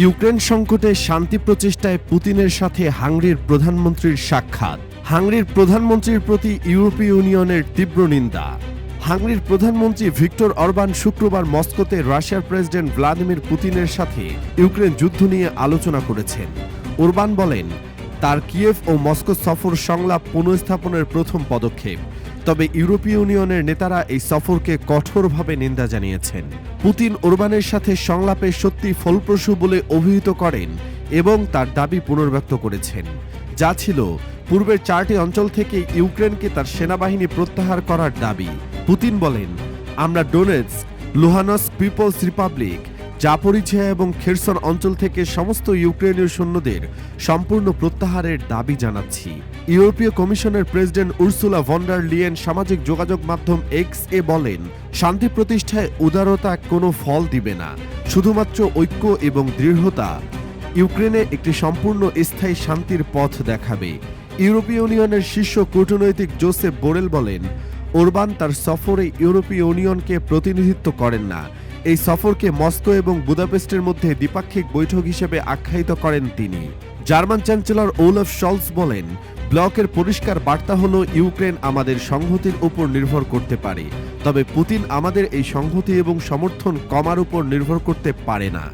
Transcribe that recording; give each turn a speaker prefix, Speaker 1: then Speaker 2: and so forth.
Speaker 1: Ukraine সংকটে শান্তি প্রচেষ্টায় পুতিনের সাথে হাঙ্গরির প্রধানমন্ত্রীর সাক্ষাৎ। হাঙ্গরির প্রধানমন্ত্রীর প্রতি ইউরোপীয় ইউনিয়নের তীব্র নিন্দা। হাঙ্গরির প্রধানমন্ত্রী ভিক্টর অরবান শুক্রবার মস্কোতে রাশিয়ার প্রেসিডেন্ট ভ্লাদিমির পুতিনের সাথে ইউক্রেন যুদ্ধ নিয়ে আলোচনা করেছেন। ওরবান বলেন, তার কিয়েভ ও মস্কো সফর সংলাপ পুনঃস্থাপনের প্রথম পদক্ষেপ। তবে ইউরোপীয় ইউনিয়নের নেতারা এই সফরকে কঠোরভাবে নিন্দা জানিয়েছেন। পুতিন ওরবানের সাথে সংলাপে সত্যি ফলপ্রসূ বলে অভিহিত করেন এবং তার দাবি পুনর্ব্যক্ত করেছেন। যা ছিল পূর্বের চারটি অঞ্চল থেকে ইউক্রেনকে তার সেনাবাহিনী প্রত্যাহার করার দাবি। পুতিন বলেন, আমরা Donetsk Luhansk people's republic Zaporizhzhia এবং খেরসন অঞ্চল থেকে সমস্ত ইউক্রেনীয় সৈন্যদের সম্পূর্ণ প্রত্যাহারের দাবি জানাচ্ছি। ইউরোপীয় কমিশনের প্রেসিডেন্ট উর্সুলা ভন্ডার লিয়েন সামাজিক যোগাযোগ মাধ্যম এক্স এ বলেন, শান্তি প্রতিষ্ঠায় উদারতা কোনো ফল দিবে না। শুধুমাত্র ঐক্য এবং দৃঢ়তা ইউক্রেনে একটি সম্পূর্ণ স্থায়ী শান্তির পথ দেখাবে। ইউরোপীয় ইউনিয়নের শীর্ষ কূটনৈতিক জোসেফ বোরেল বলেন, ওরবান তার সফরে ইউরোপীয় ইউনিয়নকে প্রতিনিধিত্ব করেন না। এই সফরকে মস্কো এবং বুদাপেস্টের মধ্যে দ্বিপাক্ষিক বৈঠক হিসেবে আখ্যায়িত করেন তিনি। জার্মান চ্যান্সেলর ওলফ শলস বলেন, ব্লকের পরিষ্কার বার্তা হল ইউক্রেন আমাদের সংহতির উপর নির্ভর করতে পারে। তবে পুতিন আমাদের এই সংহতি এবং সমর্থন কমার উপর নির্ভর করতে পারে না।